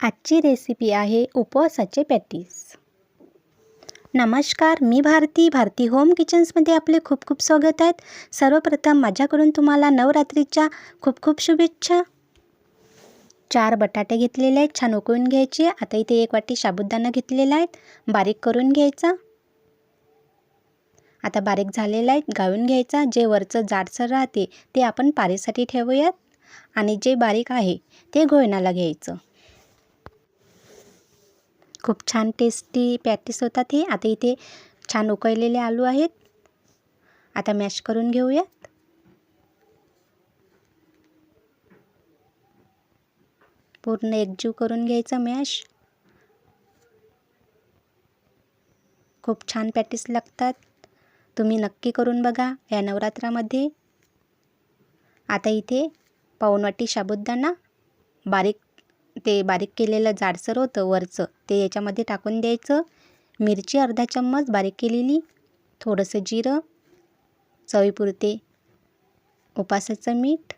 आजची रेसिपी आहे उपवासाचे पॅटीस नमस्कार मी भारती. भारती होम किचन्समध्ये आपले खूप खूप स्वागत आहेत सर्वप्रथम माझ्याकडून तुम्हाला नवरात्रीच्या खूप खूप शुभेच्छा. चार बटाटे घेतलेले आहेत छान उकळून घ्यायचे. आता इथे एक वाटी साबुदाणा घेतलेला आहेत बारीक करून घ्यायचा. आता बारीक झालेला आहे गाळून घ्यायचा. जे वरचं जाडसर राहते ते आपण पारीसाठी ठेवूयात. आणि जे बारीक आहे ते घोळणाला घ्यायचं. खूप छान टेस्टी पॅटीस होतात हे. आता इथे छान उकळलेले आलू आहेत. आता मॅश करून घेऊयात. पूर्ण एकजीव करून घ्यायचं मॅश खूप छान पॅटीस लागतात. तुम्ही नक्की करून बघा या नवरात्रामध्ये. आता इथे पाऊनवाटी साबुदाणा बारीक ते बारीक केलेलं जाडसर होतं वरचं ते याच्यामध्ये टाकून द्यायचं. मिरची अर्धा चम्मच बारीक केलेली थोडंसं जिरं चवीपुरते उपासाचं मीठ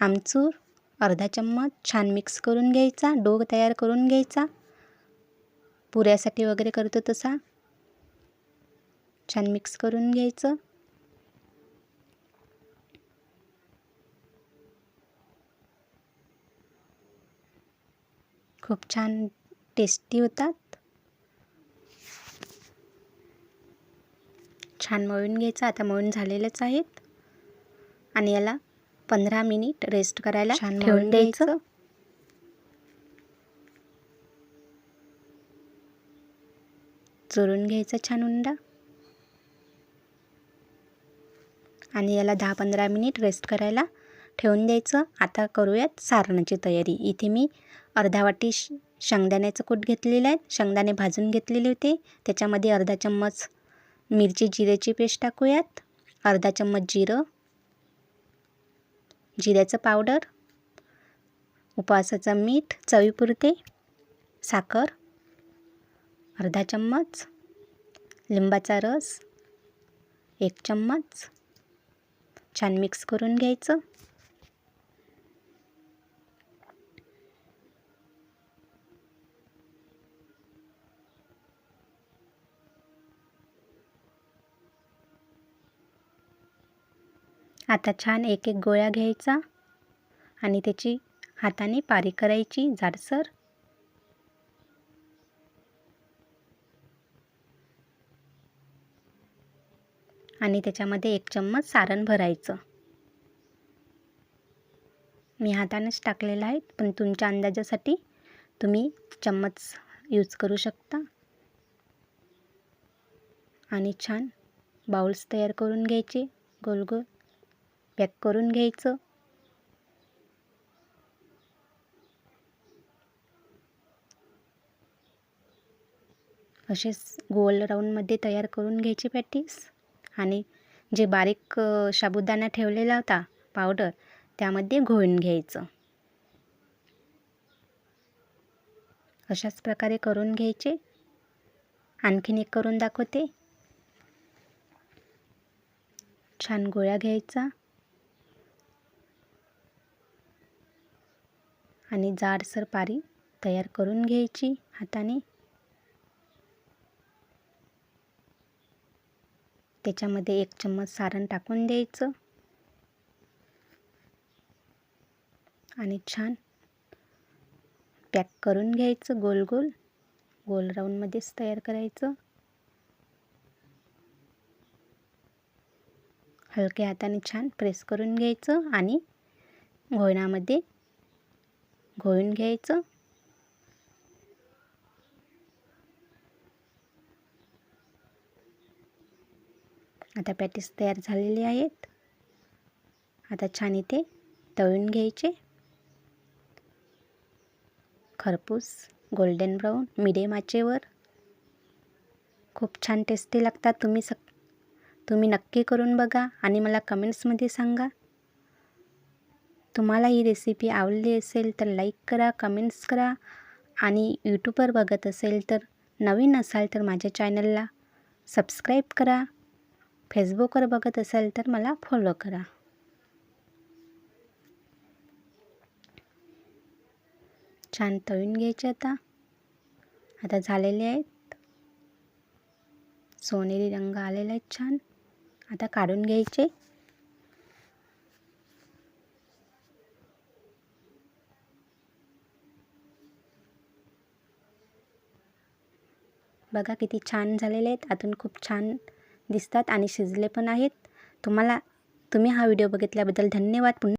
आमचूर अर्धा चम्मच छान मिक्स करून घ्यायचा डोग तयार करून घ्यायचा. पुऱ्यासाठी वगैरे करतो तसा. छान मिक्स करून घ्यायचं. खूप छान टेस्टी होतात. छान मळून घ्यायचं. आता मळून झालेलेच आहेत. आणि याला पंधरा मिनिट रेस्ट करायला छान ठेवून द्यायचं. चुरून घ्यायचं छान उंडा. आणि याला दहा पंधरा मिनिट रेस्ट करायला ठेवून द्यायचं. आता करूयात सारणाची तयारी. इथे मी अर्धा वाटी शेंगदाण्याचं कूट घेतलेलं आहे. शेंगदाणे भाजून घेतलेले होते. त्याच्यामध्ये अर्धा चम्मच मिरची जिऱ्याची पेस्ट टाकूयात. अर्धा चम्मच जिरं. जिऱ्याचं पावडर. उपवासाचं मीठ. चवीपुरते. साखर. अर्धा चम्मच. लिंबाचा रस. एक चम्मच. छान मिक्स करून घ्यायचं. आता छान एक एक गोळ्या घ्यायचा आणि त्याची हाताने पारी करायची जाडसर. आणि त्याच्यामध्ये एक चम्मच सारण भरायचं. मी हातानेच टाकलेलं आहे पण तुमच्या अंदाजासाठी तुम्ही चम्मच यूज करू शकता. आणि छान बाउल्स तयार करून घ्यायचे गोल गोल पॅक करून घ्यायचं. असेच गोल राऊंडमध्ये तयार करून घ्यायचे पॅटीस. आणि जे बारीक साबुदाणा ठेवलेला होता पावडर त्यामध्ये घोळून घ्यायचं. अशाच प्रकारे करून घ्यायचे. आणखीन एक करून दाखवते. छान गोळ्या घ्यायचा. आणि जाडसर पारी तयार करून घ्यायची हाताने. त्याच्यामध्ये एक चम्मच सारण टाकून द्यायचं. आणि छान पॅक करून घ्यायचं गोल गोल. गोल राऊंडमध्येच तयार करायचं. हलक्या हाताने छान प्रेस करून घ्यायचं आणि घोळणामध्ये घोळून घ्यायचं. आता पॅटीस तयार झालेले आहेत. आता छान इथे तळून घ्यायचे. खरपूस गोल्डन ब्राऊन मिडियम आचेवर. खूप छान टेस्टी लागतात. तुम्ही सक तुम्ही नक्की करून बघा आणि मला कमेंट्समध्ये सांगा. तुम्हाला ही रेसिपी आवडली असेल तर लाईक करा कमेंट्स करा आणि यूट्यूबवर बघत असेल तर नवीन असाल तर माझ्या चॅनलला सबस्क्राईब करा. फेसबुकवर बघत असाल तर मला फॉलो करा. छान तळून घ्यायचे आता. आता झालेले आहेत. सोनेरी रंग आलेला आहे छान. आता काढून घ्यायचे. बघा किती छान झालेले आहेत. आतून खूप छान दिसतात आणि शिजले पण आहेत. तुम्हाला तुम्ही हा व्हिडिओ बघितल्याबद्दल धन्यवाद. पुन्हा